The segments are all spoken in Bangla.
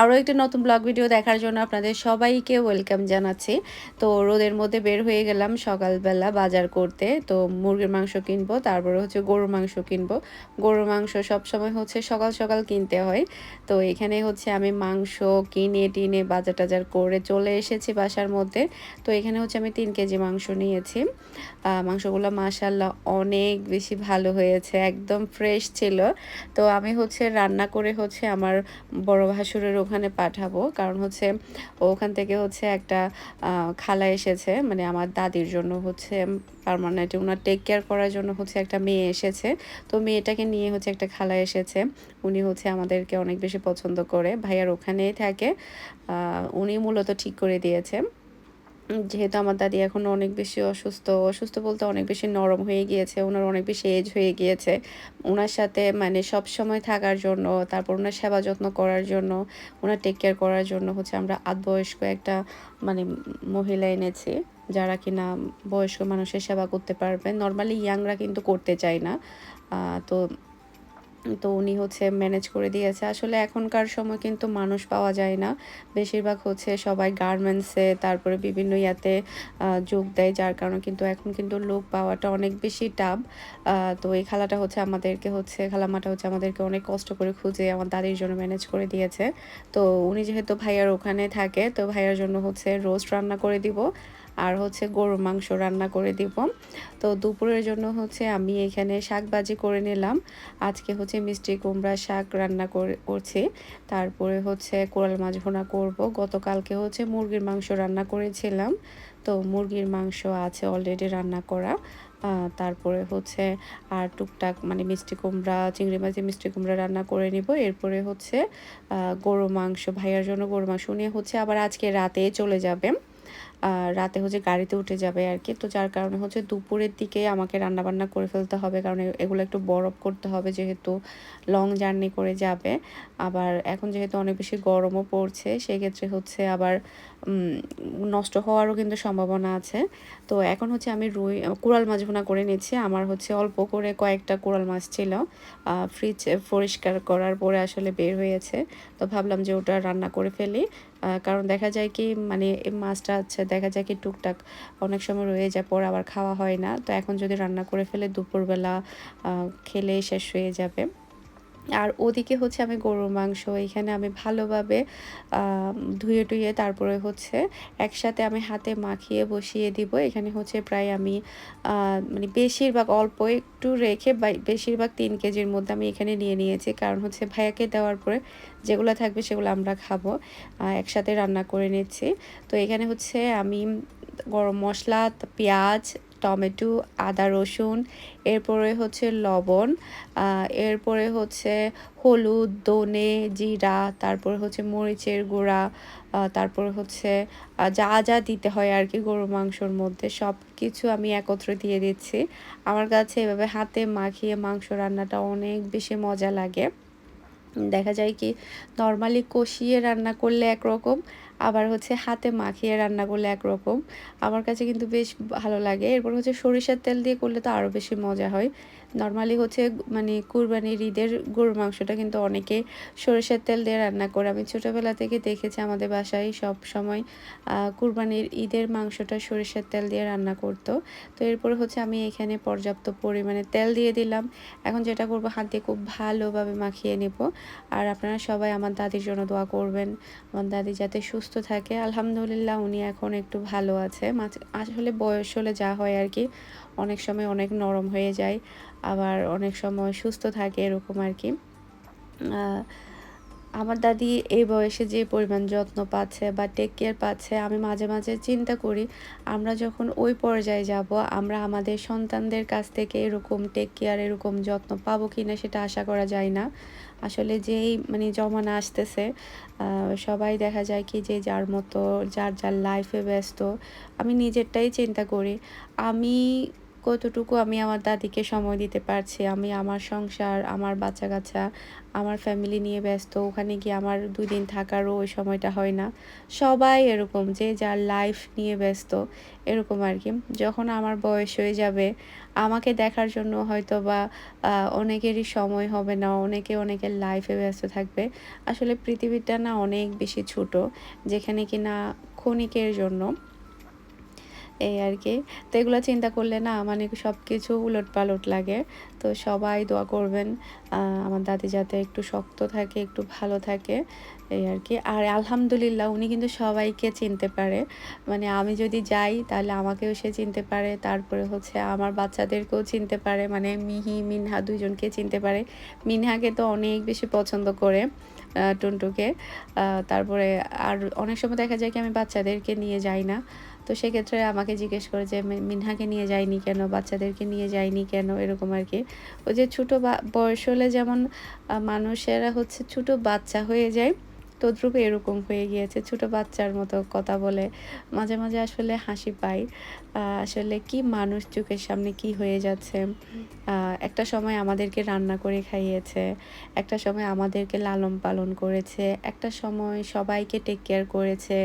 আরও একটা নতুন ব্লগ ভিডিও দেখার জন্য আপনাদের সবাইকে ওয়েলকাম জানাচ্ছি। তো রোদের মধ্যে বের হয়ে গেলাম সকালবেলা বাজার করতে। তো মুরগির মাংস কিনবো, তারপরে হচ্ছে গরুর মাংস কিনবো। গরুর মাংস সব সময় হচ্ছে সকাল সকাল কিনতে হয়। তো এখানে হচ্ছে আমি মাংস কিনে টিনে বাজার টাজার করে চলে এসেছি বাসার মধ্যে। তো এখানে হচ্ছে আমি তিন কেজি মাংস নিয়েছি। মাংসগুলো মাসাল্লাহ অনেক বেশি ভালো হয়েছে, একদম ফ্রেশ ছিল। তো আমি হচ্ছে রান্না করে হচ্ছে আমার বড় ভাসুরের ওখানে পাঠাবো। কারণ হচ্ছে ওখান থেকে হচ্ছে একটা খালা এসেছে। মানে আমার দাদির জন্য হচ্ছে পারমানেন্ট ওনার টেক কেয়ার করার জন্য হচ্ছে একটা মেয়ে এসেছে। তো মেয়েটাকে নিয়ে হচ্ছে একটা খালা এসেছে। উনি হচ্ছে আমাদেরকে অনেক বেশি পছন্দ করে। ভাইয়ার ওখানেই থাকে। উনি মূলত ঠিক করে দিয়েছে। যেহেতু আমার দাদি এখন অনেক বেশি অসুস্থ অসুস্থ বলতে অনেক বেশি নরম হয়ে গিয়েছে, ওনার অনেক বেশি এজ হয়ে গিয়েছে। ওনার সাথে মানে সব সময় থাকার জন্য, তারপর ওনার সেবা যত্ন করার জন্য, ওনার টেক কেয়ার করার জন্য হচ্ছে আমরা আধবয়স্ক একটা মানে মহিলা এনেছি, যারা কিনা বয়স্ক মানুষের সেবা করতে পারবে। নর্মালি ইয়াংরা কিন্তু করতে চায় না। তো তো উনি হচ্ছে ম্যানেজ করে দিয়েছে। আসলে এখনকার সময় কিন্তু মানুষ পাওয়া যায় না। বেশিরভাগ হচ্ছে সবাই গার্মেন্টসে তারপরে বিভিন্ন ইয়াতে যোগ দেয়, যার কারণে কিন্তু এখন কিন্তু লোক পাওয়াটা অনেক বেশি টাফ তো এই খালাটা হচ্ছে আমাদেরকে হচ্ছে খালামাটা হচ্ছে আমাদেরকে অনেক কষ্ট করে খুঁজে আমার দাদির জন্য ম্যানেজ করে দিয়েছে। তো উনি যেহেতু ভাইয়ার ওখানে থাকে, তো ভাইয়ার জন্য হচ্ছে রোস্ট রান্না করে দিব। আর হচ্ছে গরুর মাংস রান্না করে দিব। তো দুপুরের জন্য হচ্ছে আমি এখানে শাক ভাজি করে নিলাম। আজকে হচ্ছে মিষ্টি কুমড়া শাক রান্না করছি। তারপরে হচ্ছে কোরাল মাছ ভোনা করব। গতকালকে হচ্ছে মুরগির মাংস রান্না করেছিলাম। তো মুরগির মাংস আছে অলরেডি রান্না করা। তারপরে হচ্ছে আর টুকটাক মানে মিষ্টি কুমড়া, চিংড়ি মাছের মিষ্টি কুমড়া রান্না করে নিব। এরপরে হচ্ছে গরু মাংস, ভাইয়ার জন্য গরু মাংস নিয়ে হচ্ছে আবার আজকে রাতে চলে যাবে। রাতে হচ্ছে গাড়িতে উঠে যাবে আর কি তো যার কারণে হচ্ছে দুপুরের দিকে আমাকে রান্না বান্না করে ফেলতে হবে, কারণ এগুলো একটু বরফ করতে হবে যেহেতু লং জার্নি করে যাবে। আবার এখন যেহেতু অনেক বেশি গরমও পড়ছে, সেক্ষেত্রে হচ্ছে আবার নষ্ট হওয়ারও কিন্তু সম্ভাবনা আছে। তো এখন হচ্ছে আমি রুই কোরাল মাছ ভুনা করে নিচ্ছি। আমার হচ্ছে অল্প করে কয়েকটা কোরাল মাছ ছিল। ফ্রিজ পরিষ্কার করার পরে আসলে বের হয়েছে। তো ভাবলাম যে ওটা রান্না করে ফেলি। কারণ দেখা যায় কি মানে মাছটা আছে দেখা যায় কি টুকটাক অনেক সময় রয়ে যায়, পর আবার খাওয়া হয় না। তো এখন যদি রান্না করে ফেলে, দুপুরবেলা খেলে শেষ হয়ে যাবে। আর ওদিকে হচ্ছে আমি গরুর মাংস, এখানে আমি ভালোভাবে ধুয়ে টুয়ে তারপরে হচ্ছে একসাথে আমি হাতে মাখিয়ে বসিয়ে দিব। এখানে হচ্ছে প্রায় আমি মানে বেশিরভাগ অল্প একটু রেখে বেশিরভাগ তিন কেজির মধ্যে আমি এখানে নিয়ে নিয়েছি। কারণ হচ্ছে ভাইয়াকে দেওয়ার পরে যেগুলো থাকবে সেগুলো আমরা খাব একসাথে রান্না করে নিচ্ছি। তো এখানে হচ্ছে আমি গরম মশলা, পেঁয়াজ টমেটো, আদা, রসুন, এরপরে হচ্ছে লবণ এরপরে হচ্ছে হলুদ দনে জিরা, তারপরে হচ্ছে মরিচের গুঁড়া তারপরে হচ্ছে যা যা দিতে হয় আর কি গরু মাংসর মধ্যে সব কিছু আমি একত্রে দিয়ে দিচ্ছি। আমার কাছে এভাবে হাতে মাখিয়ে মাংস রান্নাটা অনেক বেশি মজা লাগে। দেখা যায় কি নর্মালি কষিয়ে রান্না করলে একরকম, আবার হচ্ছে হাতে মাখিয়ে রান্না করলে একরকম। আমার কাছে কিন্তু বেশ ভালো লাগে। এরপর হচ্ছে সরিষার তেল দিয়ে করলে তো আরও বেশি মজা হয়। নর্মালি হচ্ছে মানে কুরবানির ঈদের গরুর মাংসটা কিন্তু অনেকে সরিষার তেল দিয়ে রান্না করে। আমি ছোটোবেলা থেকে দেখেছি আমাদের বাসায় সব সময় কুরবানির ঈদের মাংসটা সরিষার তেল দিয়ে রান্না করতো। তো এরপর হচ্ছে আমি এখানে পর্যাপ্ত পরিমাণে তেল দিয়ে দিলাম। এখন যেটা করব, হাত দিয়ে খুব ভালোভাবে মাখিয়ে নেব। আর আপনারা সবাই আমার দাদির জন্য দোয়া করবেন। আমার দাদি যাতে সুস্থ থাকে। আলহামদুলিল্লাহ উনি এখন একটু ভালো আছে। আসলে বয়স হলে যা হয় আর কি অনেক সময় অনেক নরম হয়ে যায়, আবার অনেক সময় সুস্থ থাকে এরকম আর কি। আমার দাদি এই বয়সে যে পরিমাণ যত্ন পাচ্ছে বা টেক কেয়ার পাচ্ছে, আমি মাঝে মাঝে চিন্তা করি, আমরা যখন ওই পর্যায়ে যাব, আমরা আমাদের সন্তানদের কাছ থেকে এরকম টেক কেয়ার এরকম যত্ন পাবো কি না সেটা আশা করা যায় না। আসলে যেই মানে জমানা আসতেছে সবাই দেখা যায় কি যে যার মতো, যার যার লাইফে ব্যস্ত, আমি নিজেরটাই চিন্তা করি। আমি কতটুকু আমি আমার দাদিকে সময় দিতে পারছি? আমি আমার সংসার, আমার বাচ্চা কাচ্চা আমার ফ্যামিলি নিয়ে ব্যস্ত, ওখানে গিয়ে আমার দুই দিন থাকারও ওই সময়টা হয় না। সবাই এরকম যে যার লাইফ নিয়ে ব্যস্ত, এরকম আর কি। যখন আমার বয়স হয়ে যাবে, আমাকে দেখার জন্য হয়তো বা অনেকেরই সময় হবে না, অনেকে অনেকের লাইফে ব্যস্ত থাকবে। আসলে পৃথিবীটা না অনেক বেশি ছোট, যেখানে কিনা ক্ষণিকের জন্য এই আর কি। তো এগুলো চিন্তা করলে না মানে সব কিছু উলট পালট লাগে। তো সবাই দোয়া করবেন আমার দাদি যাতে একটু শক্ত থাকে, একটু ভালো থাকে, এই আর কি। আর আলহামদুলিল্লাহ উনি কিন্তু সবাইকে চিনতে পারে। মানে আমি যদি যাই তাহলে আমাকেও সে চিনতে পারে, তারপরে হচ্ছে আমার বাচ্চাদেরকেও চিনতে পারে মানে মিহি, মিনহা দুজনকে চিনতে পারে। মিনহাকে তো অনেক বেশি পছন্দ করে টুনটুকে। তারপরে আর অনেক সময় দেখা যায় কি আমি বাচ্চাদেরকে নিয়ে যাই না। তো সেক্ষেত্রে আমাকে জিজ্ঞেস করে যে মিনহাকে নিয়ে যায়নি কেন? বাচ্চাদেরকে নিয়ে যায়নি কেন? এরকম আর কি। ওই যে ছোটো বয়স হলে যেমন মানুষেরা হচ্ছে ছোটো বাচ্চা হয়ে যায়। তদ্রুপ এরকম হয়ে গিয়েছে, ছোট বাচ্চার মতো কথা বলে মাঝে মাঝে আসলে হাসি পাই আসলে কি মানুষ চোখের সামনে কি হয়ে যাচ্ছে? একটা সময় আমাদেরকে রান্না করে খাইয়েছে, একটা সময় আমাদেরকে লালন পালন করেছে, একটা সময় সবাইকে টেক কেয়ার করেছে,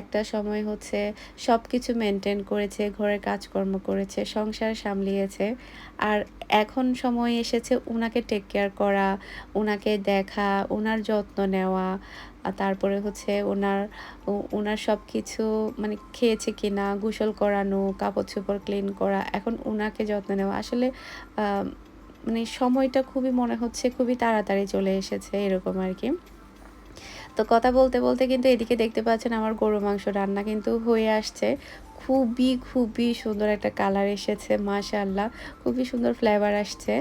একটা সময় হচ্ছে সব কিছু মেনটেন করেছে, ঘরের কাজকর্ম করেছে, সংসার সামলিয়েছে। আর এখন সময় এসেছে ওনাকে টেক কেয়ার করা ওনাকে দেখা ওনার যত্ন নেওয়া তারপরে হচ্ছে ওনার ওনার সব কিছু মানে খেয়েছে কি না গোসল করানো কাপড় চোপড় ক্লিন করা, এখন ওনাকে যত্ন নেওয়া। আসলে মানে সময়টা খুবই মনে হচ্ছে খুবই তাড়াতাড়ি চলে এসেছে এরকম আর কি। তো কথা বলতে বলতে কিন্তু এদিকে দেখতে পাচ্ছেন আমার গরু মাংস রান্না কিন্তু হয়ে আসছে। খুবই খুবই সুন্দর একটা কালার এসেছে মাশাল্লাহ খুবই সুন্দর ফ্লেভার আসছে।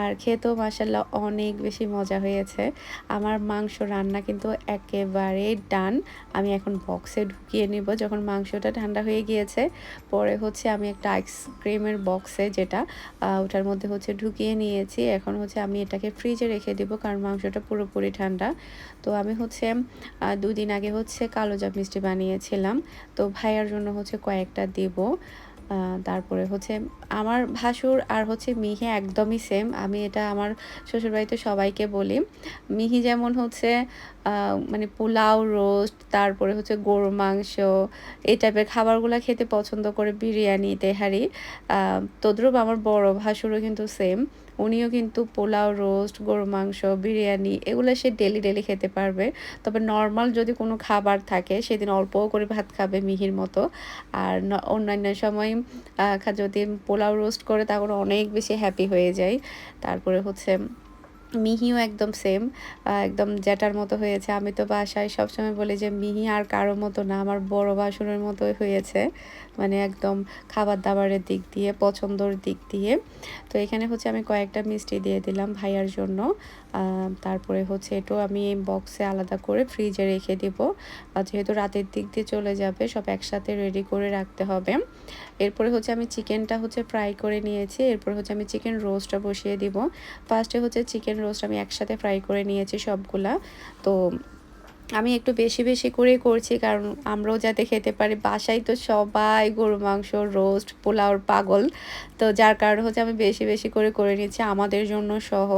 আর খেতেও মাশাল্লাহ অনেক বেশি মজা হয়েছে। আমার মাংস রান্না কিন্তু একেবারে ডান। আমি এখন বক্সে ঢুকিয়ে নিব। যখন মাংসটা ঠান্ডা হয়ে গিয়েছে, পরে হচ্ছে আমি একটা আইসক্রিমের বক্সে যেটা ওটার মধ্যে হচ্ছে ঢুকিয়ে নিয়েছি। এখন হচ্ছে আমি এটাকে ফ্রিজে রেখে দেবো, কারণ মাংসটা পুরোপুরি ঠান্ডা। তো আমি হচ্ছে দুদিন আগে হচ্ছে কালো জাপ মিষ্টি বানিয়েছিলাম। তো ভাইয়ার জন্য হচ্ছে কয়েকটা দেব। তারপরে হচ্ছে আমার ভাসুর আর হচ্ছে মিহি একদমই সেম আমি এটা আমার শ্বশুরবাড়িতে সবাইকে বলি। মিহি যেমন হচ্ছে মানে পোলাও রোস্ট তারপরে হচ্ছে গরু মাংস, এই টাইপের খাবারগুলো খেতে পছন্দ করে, বিরিয়ানি, তেহারি। তদ্রুপ আমার বড় ভাসুরও কিন্তু সেম উনিও কিন্তু পোলাও রোস্ট গরু মাংস, বিরিয়ানি এগুলো সে ডেলি ডেলি খেতে পারবে। তবে নর্মাল যদি কোনো খাবার থাকে, সেদিন অল্প করে ভাত খাবে মিহির মতো। আর অন্যান্য সময় যদি পোলাও রোস্ট করে তখন অনেক বেশি হ্যাপি হয়ে যায়। তারপরে হচ্ছে মিহিও একদম সেম একদম জ্যাটার মতো হয়েছে। আমি তো বাসায় সবসময় বলি যে, মিহি আর কারও মতো না, আমার বড় বাসনের মতোই হয়েছে। মানে একদম খাবার দাবারের দিক দিয়ে, পছন্দর দিক দিয়ে। তো এখানে হচ্ছে আমি কয়েকটা মিষ্টি দিয়ে দিলাম ভাইয়ার জন্য। তারপরে হচ্ছে এটাও আমি বক্সে আলাদা করে ফ্রিজে রেখে দিব। যেহেতু রাতের দিক দিয়ে চলে যাবে, সব একসাথে রেডি করে রাখতে হবে। এরপরে হচ্ছে আমি চিকেনটা হচ্ছে ফ্রাই করে নিয়েছি। এরপর হচ্ছে আমি চিকেন রোস্টটা বসিয়ে দিব। ফার্স্টে হচ্ছে চিকেন রোস্ট আমি একসাথে ফ্রাই করে নিয়েছি সবগুলা। তো আমি একটু বেশি বেশি করে করছি কারণ আমরাও যাতে খেতে পারি, বাসায় তো সবাই গরু মাংস রোস্ট পোলাওর পাগল। তো যার কারণে হচ্ছে আমি বেশি বেশি করে করে নিচ্ছি, আমাদের জন্য সহ।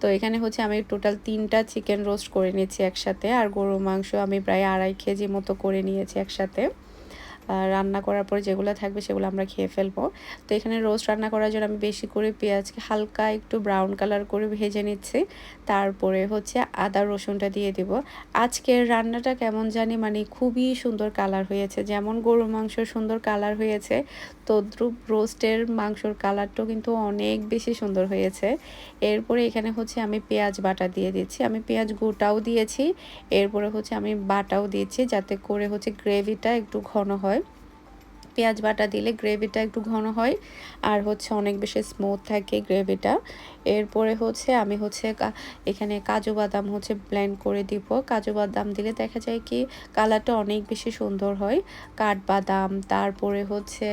তো এখানে হচ্ছে আমি টোটাল তিনটা চিকেন রোস্ট করে নিয়েছি একসাথে, আর গরু মাংস আমি প্রায় আড়াই কেজি মতো করে নিয়েছি একসাথে। রান্না করার পর যেগুলো থাকবে সেগুলো আমরা খেয়ে ফেলব। তো এখানে রোস্ট রান্না করার জন্য আমি বেশি করে পেঁয়াজকে হালকা একটু ব্রাউন কালার করে ভেজে নিচ্ছি। তারপরে হচ্ছে আদা, রসুনটা দিয়ে দিব। আজকের রান্নাটা কেমন জানি মানে খুবই সুন্দর কালার হয়েছে। যেমন গরুর মাংস সুন্দর কালার হয়েছে, তদ্রুপ রোস্টের মাংসর কালারটাও কিন্তু অনেক বেশি সুন্দর হয়েছে। এরপরে এখানে হচ্ছে আমি পেঁয়াজ বাটা দিয়ে দিচ্ছি। আমি পেঁয়াজ গোটাও দিয়েছি, এরপরে হচ্ছে আমি বাটাও দিয়েছি যাতে করে হচ্ছে গ্রেভিটা একটু ঘন হয়। পেঁয়াজ বাটা দিলে গ্রেভিটা একটু ঘন হয় আর হচ্ছে অনেক বেশি স্মুথ থাকে গ্রেভিটা। এরপরে হচ্ছে আমি হচ্ছে এখানে কাজু বাদাম হচ্ছে ব্লেন্ড করে দিব। কাজু বাদাম দিলে দেখা যায় কি কালারটা অনেক বেশি সুন্দর হয়। কাঠবাদাম, তারপরে হচ্ছে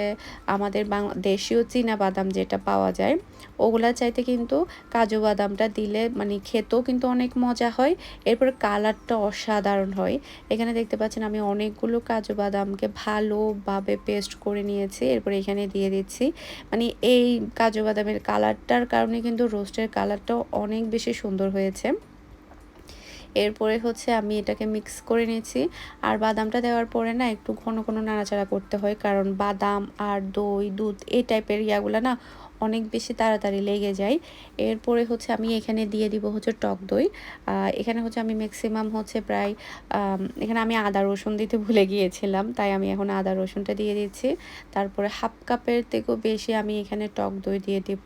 আমাদের দেশীয় চীনা বাদাম যেটা পাওয়া যায়, ওগুলা চাইতে কিন্তু কাজু বাদামটা দিলে মানে খেতেও কিন্তু অনেক মজা হয়। এরপর কালারটা অসাধারণ হয়। এখানে দেখতে পাচ্ছেন আমি অনেকগুলো কাজু বাদামকে ভালোভাবে পেস্ট করে নিয়েছি, এরপর এখানে দিয়ে দিচ্ছি। মানে এই কাজু বাদামের কালারটার কারণে কিন্তু রোস্টের কালারটাও অনেক বেশি সুন্দর হয়েছে। এরপরে হচ্ছে আমি এটাকে মিক্স করে নিয়েছি। আর বাদামটা দেওয়ার পরে না একটু ঘন ঘন নাড়াচাড়া করতে হয়, কারণ বাদাম আর দই, দুধ এই টাইপের ইয়াগুলো না অনেক বেশি তাড়াতাড়ি লেগে যায়। এরপরে হচ্ছে আমি এখানে দিয়ে দিব হচ্ছে টক দই। এখানে হচ্ছে আমি ম্যাক্সিমাম হচ্ছে প্রায় এখানে আমি আদা রসুন দিতে ভুলে গিয়েছিলাম, তাই আমি এখন আদা রসুনটা দিয়ে দিচ্ছি। তারপরে হাফ কাপের থেকেও বেশি আমি এখানে টক দই দিয়ে দিব।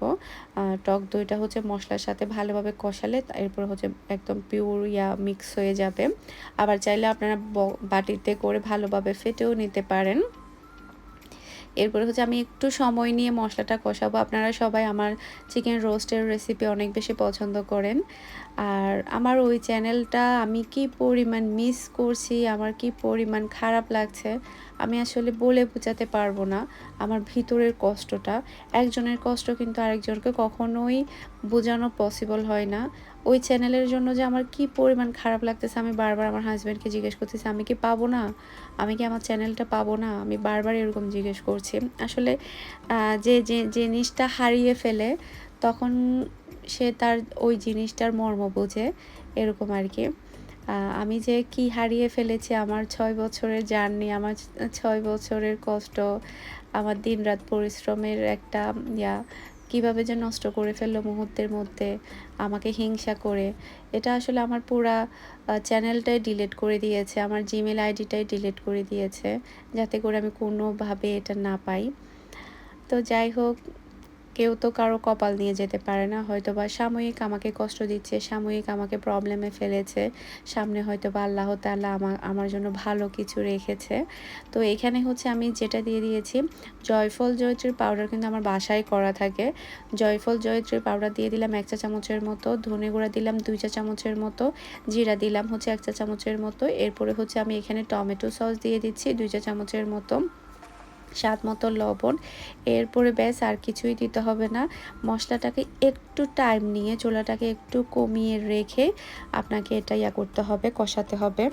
টক দইটা হচ্ছে মশলার সাথে ভালোভাবে কষালে এরপর হচ্ছে একদম পিওর ইয়া মিক্স হয়ে যাবে। আবার চাইলে আপনারা বাটিতে করে ভালোভাবে ফেটেও নিতে পারেন। এরপরে হচ্ছে আমি একটু সময় নিয়ে মশলাটা কষাবো। আপনারা সবাই আমার চিকেন রোস্টের রেসিপি অনেক বেশি পছন্দ করেন। আর আমার ওই চ্যানেলটা আমি কি পরিমাণ মিস করছি, আমার কি পরিমাণ খারাপ লাগছে আমি আসলে বলে বোঝাতে পারব না আমার ভিতরের কষ্টটা। একজনের কষ্ট কিন্তু আরেকজনকে কখনোই বোঝানো পসিবল হয় না। ওই চ্যানেলের জন্য যে আমার কি পরিমাণ খারাপ লাগতেছে, আমি বারবার আমার হাজব্যান্ডকে জিজ্ঞেস করতেছি, আমি কি পাবো না? আমি কি আমার চ্যানেলটা পাবো না? আমি বারবার এরকম জিজ্ঞেস করছি। আসলে যে যে, জিনিসটা হারিয়ে ফেলে তখন সে তার ওই জিনিসটার মর্ম বোঝে, এরকম আর কি। আমি যে কি হারিয়ে ফেলেছি, আমার ছয় বছরের জার্নি, আমার ছয় বছরের কষ্ট, আমার দিন রাত পরিশ্রমের একটা ইয়া, কীভাবে যে নষ্ট করে ফেলল মুহূর্তের মধ্যে, আমাকে হিংসা করে, এটা আসলে আমার পুরা চ্যানেলটাই ডিলিট করে দিয়েছে, আমার জিমেল আইডিটাই ডিলিট করে দিয়েছে, যাতে করে আমি কোনোভাবে এটা না পাই। তো যাই হোক কেউ তো কারও কপাল নিয়ে যেতে পারে না। হয়তো বা সাময়িক আমাকে কষ্ট দিচ্ছে, সাময়িক আমাকে প্রবলেমে ফেলেছে, সামনে হয়তো বা আল্লাহ তাল্লাহ আমার আমার জন্য ভালো কিছু রেখেছে। তো এখানে হচ্ছে আমি যেটা দিয়ে দিয়েছি, জয়ফল জয়ত্রীর পাউডার কিন্তু আমার বাসায় করা থাকে। জয়ফল জয়ত্রীর পাউডার দিয়ে দিলাম এক চা চামচের মতো, ধনে গুঁড়া দিলাম দুই চা চামচের মতো, জিরা দিলাম হচ্ছে এক চা চামচের মতো। এরপরে হচ্ছে আমি এখানে টমেটো সস দিয়ে দিচ্ছি দুই চা চামচের মতো। স্বাদ মতো লবণ। এরপরে ব্যাস আর কিছুই দিতে হবে না। মশলাটাকে একটু টাইম নিয়ে চোলাটাকে একটু কমিয়ে রেখে আপনাকে এটা ইয়া করতে হবে, কষাতে হবে।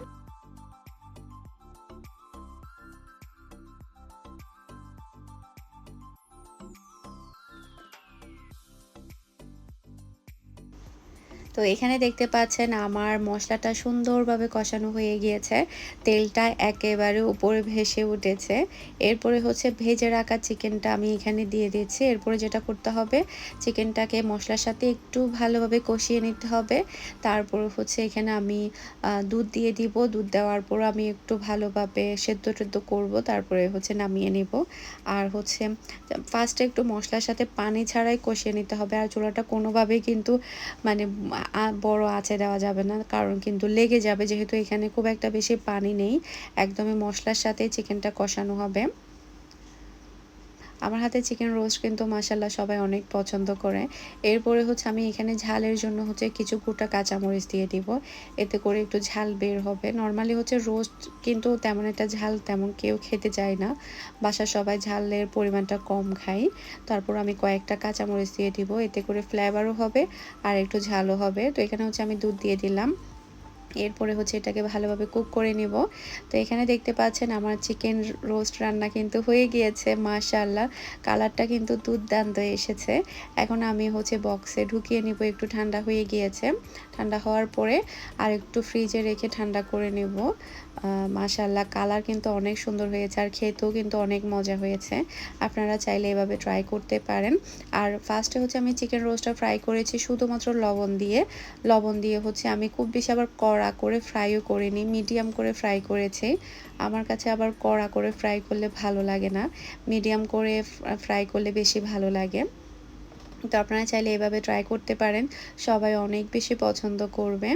তো এখানে দেখতে পাচ্ছেন আমার মশলাটা সুন্দরভাবে কষানো হয়ে গিয়েছে। তেলটা একেবারে উপরে ভেসে উঠেছে। এরপরে হচ্ছে ভেজে রাখা চিকেনটা আমি এখানে দিয়ে দিয়েছি এরপরে যেটা করতে হবে, চিকেনটাকে মশলার সাথে একটু ভালোভাবে কষিয়ে নিতে হবে। তারপর হচ্ছে এখানে আমি দুধ দিয়ে দিব। দুধ দেওয়ার পর আমি একটু ভালোভাবে সেদ্ধ টেদ্ধ করব। তারপরে হচ্ছে নামিয়ে নেব। আর হচ্ছে ফার্স্টে একটু মশলার সাথে পানি ছাড়াই কষিয়ে নিতে হবে। আর চুলাটা কোনোভাবেই কিন্তু মানে বড় আছে দেওয়া যাবে না। কারণ কিন্তু লেগে যাবে, যেহেতু এখানে খুব একটা বেশি পানি নেই। একদমই মশলার সাথে চিকেনটা কষানো হবে। আমার হাতে চিকেন রোস্ট কিন্তু মাসাল্লাহ সবাই অনেক পছন্দ করে। এরপরে হচ্ছে আমি এখানে ঝালের জন্য হচ্ছে কিছু গোটা কাঁচামরিচ দিয়ে দিব। এতে করে একটু ঝাল বের হবে। নর্মালি হচ্ছে রোস্ট কিন্তু তেমন একটা ঝাল তেমন কেউ খেতে চায় না। বাসার সবাই ঝালের পরিমাণটা কম খাই তারপর আমি কয়েকটা কাঁচামরিচ দিয়ে দিব। এতে করে ফ্লেভারও হবে আর একটু ঝালও হবে। তো এখানে হচ্ছে আমি দুধ দিয়ে দিলাম। এরপরে হচ্ছে এটাকে ভালোভাবে কুক করে নিব। তো এখানে দেখতে পাচ্ছেন আমার চিকেন রোস্ট রান্না কিন্তু হয়ে গিয়েছে মাশাল্লাহ কালারটা কিন্তু দুর্দান্ত এসেছে। এখন আমি হচ্ছে বক্সে ঢুকিয়ে নিব, একটু ঠান্ডা হয়ে গিয়েছে। ঠান্ডা হওয়ার পরে আর একটু ফ্রিজে রেখে ঠান্ডা করে নেব। মাশাল্লাহ কালার কিন্তু অনেক সুন্দর হয়েছে আর খেতেও কিন্তু অনেক মজা হয়েছে। আপনারা চাইলে এভাবে ট্রাই করতে পারেন। আর ফার্স্টে হচ্ছে আমি চিকেন রোস্টটা ফ্রাই করেছি শুধুমাত্র লবণ দিয়ে। লবণ দিয়ে হচ্ছে আমি খুব বেশি আবার কড়া করে ফ্রাইও করিনি মিডিয়াম করে ফ্রাই করেছি। আমার কাছে আবার কড়া করে ফ্রাই করলে ভালো লাগে না। মিডিয়াম করে ফ্রাই করলে বেশি ভালো লাগে। তো আপনারা চাইলে এভাবে ট্রাই করতে পারেন। সবাই অনেক বেশি পছন্দ করবে।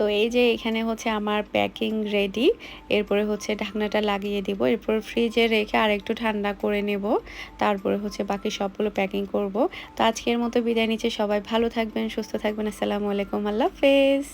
তো এই যে এখানে হচ্ছে আমার প্যাকিং রেডি এরপরে হচ্ছে ঢাকনাটা লাগিয়ে দিব, এরপর ফ্রিজে রেখে আর একটু ঠান্ডা করে নেব, তারপরে হচ্ছে বাকি সবগুলো প্যাকিং করব। তো আজকের মতো বিদায় নিচ্ছে, সবাই ভালো থাকবেন, সুস্থ থাকবেন, আসসালামু আলাইকুম, আল্লাহ হাফেজ।